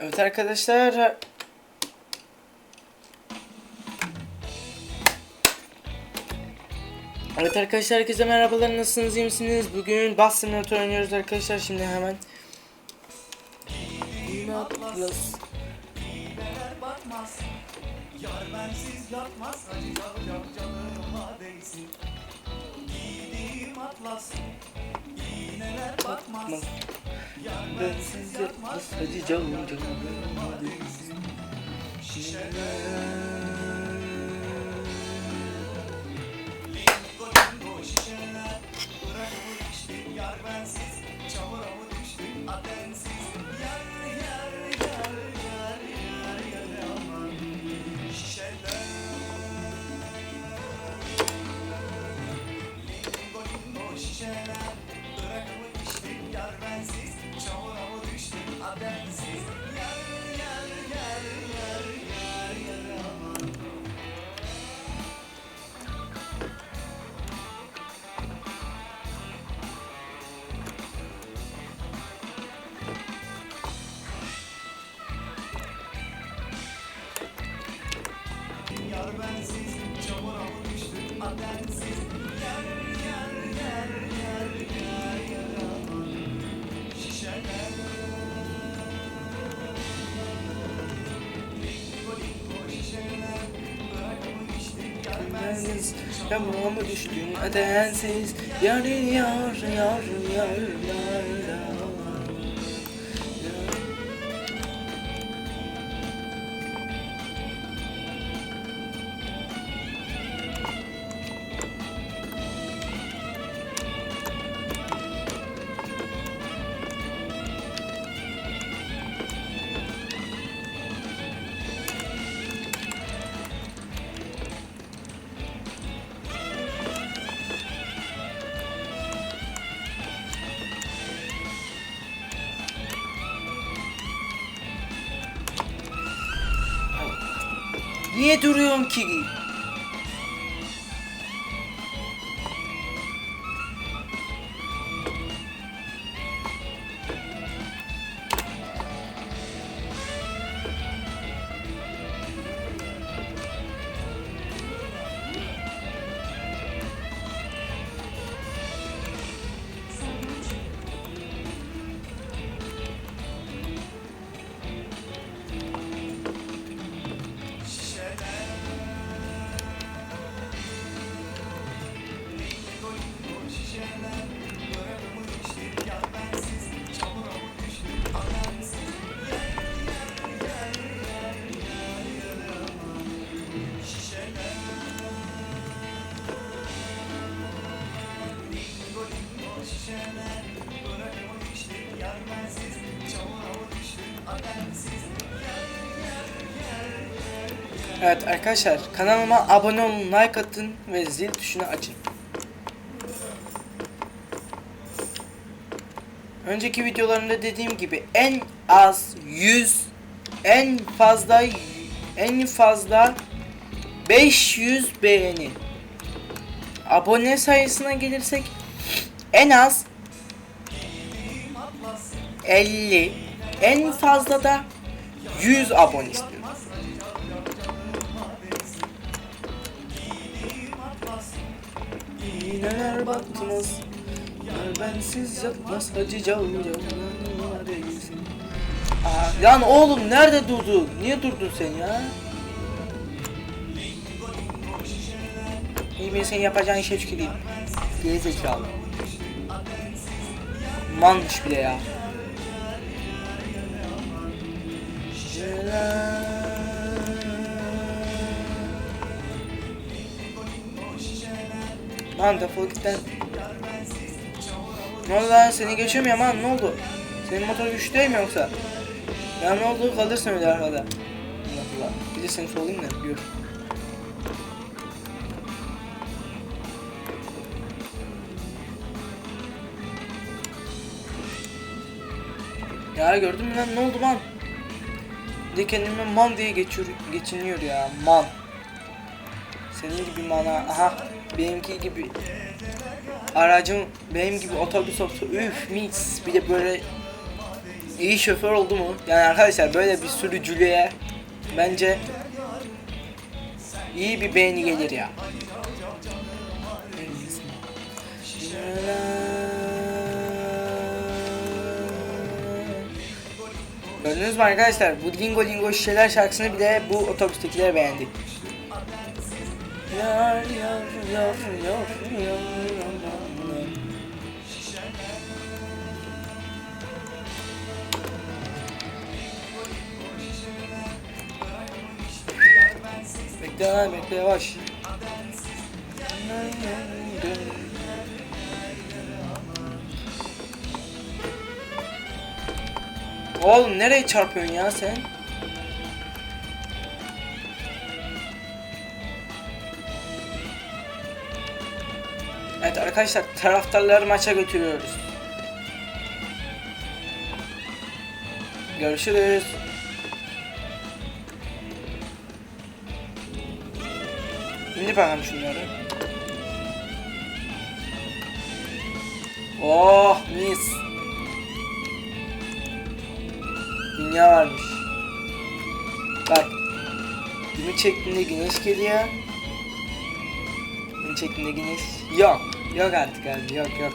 Evet arkadaşlar. Evet arkadaşlar herkese merhabalar. Nasılsınız? İyi misiniz? Bugün Bus Simulator oynuyoruz arkadaşlar. Şimdi hemen. Atlas atlas Yar bensiz yatmaz Hadi canım yar bensiz Çamura mı düştüm atensiz yar yar Yağmura mı düştün adensiz Yar yar yar yar yar Niye duruyorsun ki? Evet arkadaşlar kanalıma abone olun, like atın ve zil tuşunu açın. Önceki videolarımda dediğim gibi en az 100 en fazla en fazla 500 beğeni. Abone sayısına gelirsek en az 50 en fazla da 100 abone istiyorum. İğneler battınız Yar bensiz yatmaz hacı değilsin Aa, Lan oğlum nerede durdun? Niye durdun sen ya? İyi ben senin yapacağın işe tüküreyim. Geri zekalı. Manmış bile ya. Lan defol git lan. Ne oldu lan seni geçiyorum ya man ne oldu? Senin motor güçlü değil mi yoksa? Ya ne oldu kalırsın öyle arkada. Allah Allah. Bir de seni solayım da gör. Ya gördün mü lan ne oldu man? De kendime man diye geçiyor, geçiniyor ya man. Senin gibi mana aha benimki gibi aracım benim gibi otobüs olsa üf mis bir de böyle iyi şoför oldu mu? Yani arkadaşlar böyle bir sürücülüğe bence iyi bir beğeni gelir ya. Gördünüz mü arkadaşlar? Bu Lingo Lingo Şişeler şarkısını bile bu otobüstekiler beğendi. Bekle lan bekle yavaş. Oğlum nereye çarpıyorsun ya sen? Evet arkadaşlar taraftarları maça götürüyoruz. Görüşürüz. İndir bakalım şunları. Oh mis. Dünya varmış. Bak. Günü çektiğinde güneş geliyor. Günü çektiğinde güneş yok. Yok artık abi yok yok.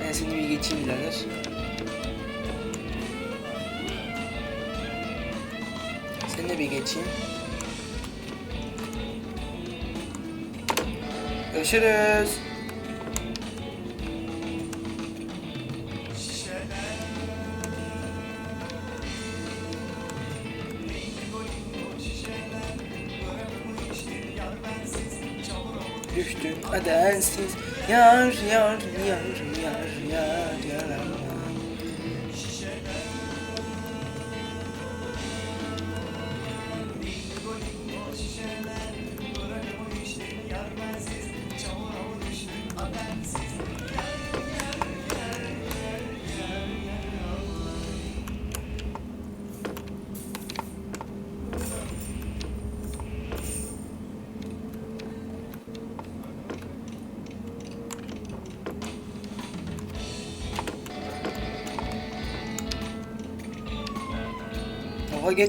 Ben seni bir geçeyim birader. Seni de bir geçeyim. Görüşürüz. Düştün adensiz Yar yar yar yar yar yar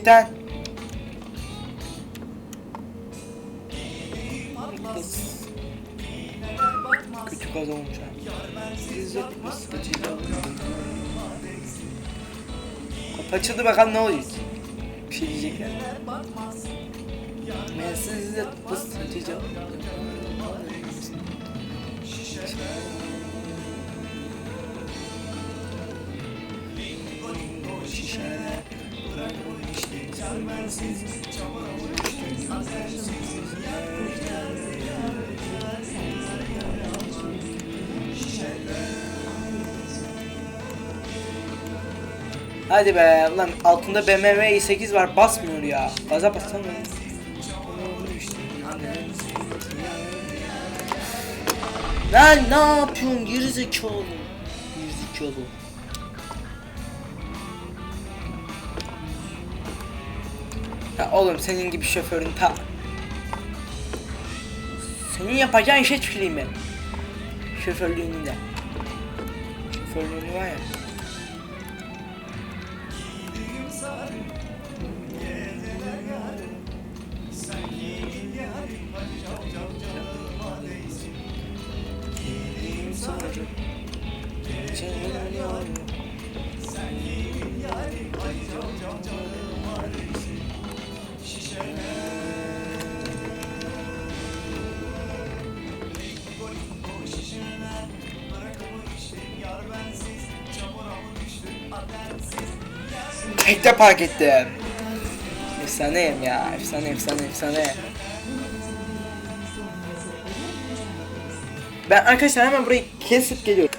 lan. Kötü kaza olmuş. Kapı açıldı bakalım ne oluyor. Bir şey diyecekler. Sizi ısıtacağım. Şişeler, Hadi be ulan altında BMW i8 var basmıyor ya. Gaza bassana. Lan ne yapıyorsun gerizekalı? Gerizekalı. Ya oğlum senin gibi şoförün ta... Senin yapacağın işe tüküreyim ben. Şoförlüğünü de. Şoförlüğünü var ya. Tekte park ettim. Efsaneyim ya. Efsane efsane efsane. Ben arkadaşlar hemen burayı kesip geliyorum.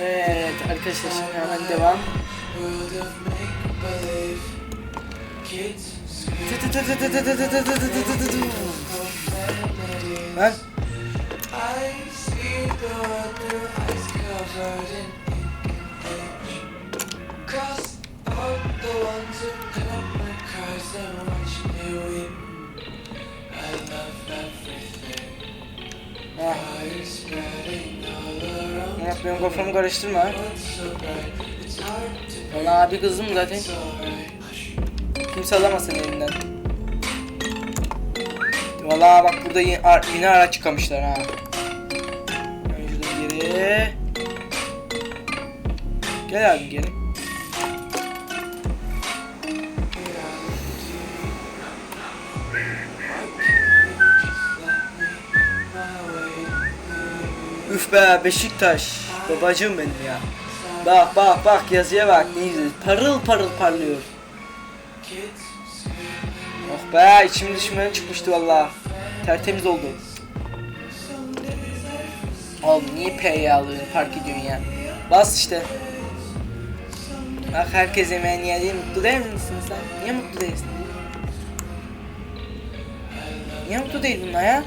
Evet arkadaşlar şimdi hemen devam. Lan Ha. Ya kafamı karıştırma. Ona abi kızdım zaten. Kimse alamasın elinden. Valla bak burada yine araç çıkamışlar ha. Önce geri. Gel abi geri. Üf be Beşiktaş. Babacım benim ya. Bak bak bak yazıya bak ne. Parıl parıl parlıyor. Oh be içim dışımdan çıkmıştı valla. Tertemiz oldu. Oğlum niye P'yi alıyorsun fark ediyorsun ya. Bas işte. Bak herkes yemeğini yedi mutlu değil misin sen? Niye mutlu değilsin? Niye mutlu değil bunlar ya?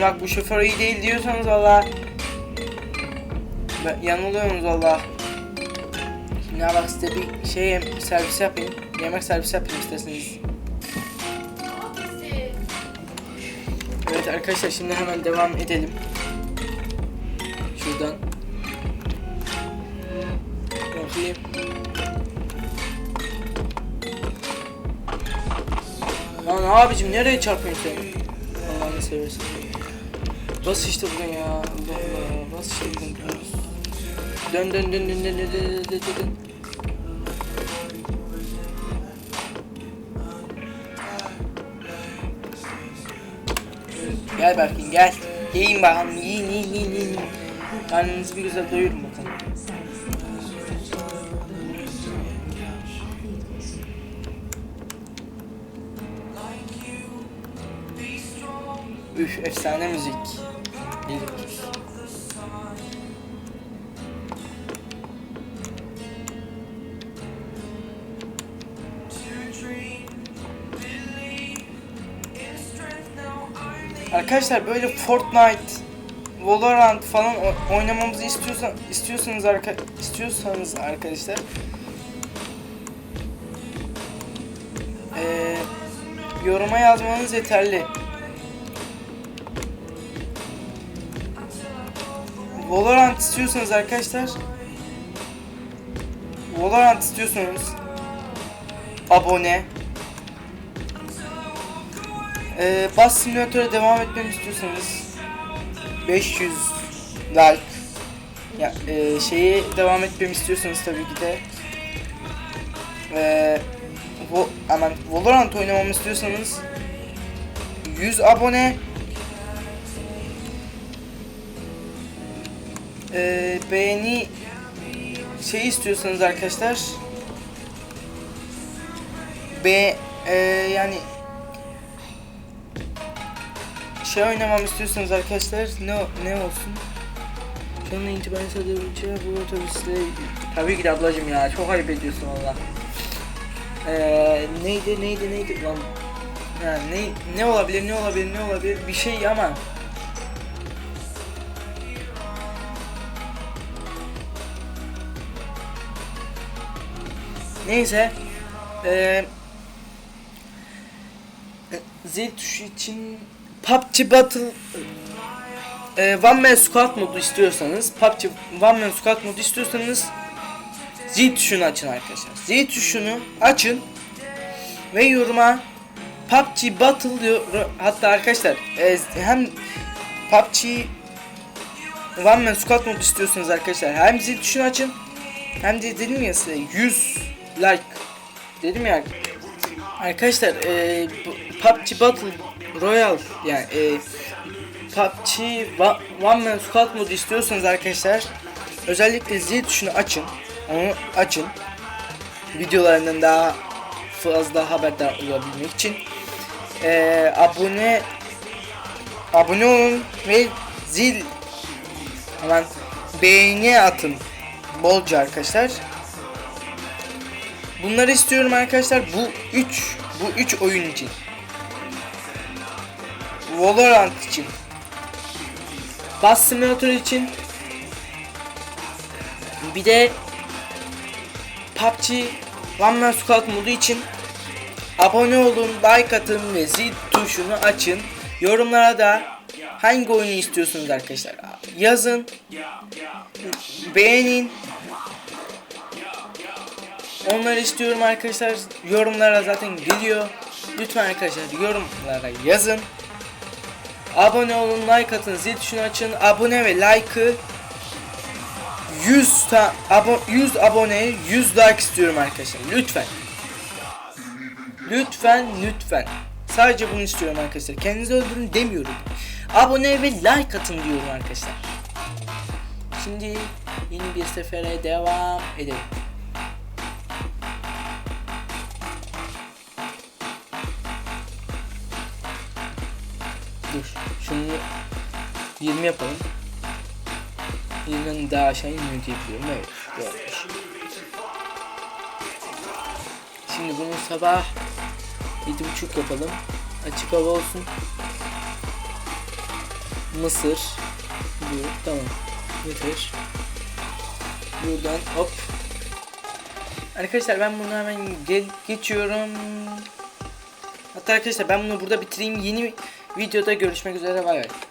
Bak bu şoför iyi değil diyorsanız valla yanılıyorsunuz valla. Şimdi bak size bir şey servis yapayım. Yemek servisi yapayım isterseniz. Evet arkadaşlar şimdi hemen devam edelim. Şuradan. Bakayım. Lan abicim nereye çarpıyorsun sen? Allah'ını seversen. Bas işte buraya ya. Allah Allah. Bas işte buradan. Dön dön dön dön dön dön dön dön dön dön. Gel Berkin gel. Yiyin bakalım yiyin yiyin yiyin yiyin. Karnınızı bir güzel doyurun bakalım. Üf efsane müzik. Yedik. Arkadaşlar böyle Fortnite, Valorant falan oynamamızı istiyorsan istiyorsanız arka istiyorsanız arkadaşlar eee yoruma yazmanız yeterli. Valorant istiyorsanız arkadaşlar Valorant istiyorsanız abone ee, Bus Simulator'a devam etmemi istiyorsanız 500 like ya e, şeyi devam etmemi istiyorsanız tabii ki de ee, vo, aman Valorant oynamamı istiyorsanız 100 abone ee, beğeni şey istiyorsanız arkadaşlar be e, yani şey oynamam istiyorsanız arkadaşlar ne ne olsun? Anda itibaren sadece bu otobüsle tabii ki de ablacım ya çok ayıp ediyorsun valla. Ee, neydi neydi neydi lan? Ya ne ne olabilir ne olabilir ne olabilir bir şey ama Neyse. Eee zil tuşu için PUBG Battle e, One Man Squad modu istiyorsanız PUBG One Man Squad modu istiyorsanız zil tuşunu açın arkadaşlar. Zil tuşunu açın ve yoruma PUBG Battle diyor. Hatta arkadaşlar e, hem PUBG One Man Squad modu istiyorsanız arkadaşlar hem zil tuşunu açın hem de dedim ya size 100 like dedim ya. Arkadaşlar e, PUBG Battle Royale yani e, PUBG One Man Squad modu istiyorsanız arkadaşlar özellikle zil tuşunu açın onu açın. Videolarından daha fazla haberdar olabilmek için. E, abone abone olun ve zil hemen beğeni atın. Bolca arkadaşlar Bunları istiyorum arkadaşlar. Bu 3 bu 3 oyun için. Valorant için. Bus Simulator için. Bir de PUBG One Man Squad modu için abone olun, like atın ve zil tuşunu açın. Yorumlara da hangi oyunu istiyorsunuz arkadaşlar yazın. Beğenin. Onları istiyorum arkadaşlar. Yorumlara zaten geliyor. Lütfen arkadaşlar yorumlara yazın. Abone olun, like atın, zil tuşunu açın. Abone ve like'ı 100 ta abo 100 abone, 100 like istiyorum arkadaşlar. Lütfen. Lütfen, lütfen. Sadece bunu istiyorum arkadaşlar. Kendinizi öldürün demiyorum. Abone ve like atın diyorum arkadaşlar. Şimdi yeni bir sefere devam edelim. Dur. Şunu 20 yapalım. 20'den daha aşağı inmiyor diye biliyorum. Evet. Doğrudur. Şimdi bunu sabah 7.30 yapalım. Açık hava olsun. Mısır. Bu tamam. Yeter. Buradan hop. Arkadaşlar ben bunu hemen gel geçiyorum. Hatta arkadaşlar ben bunu burada bitireyim. Yeni videoda görüşmek üzere. Bay bay.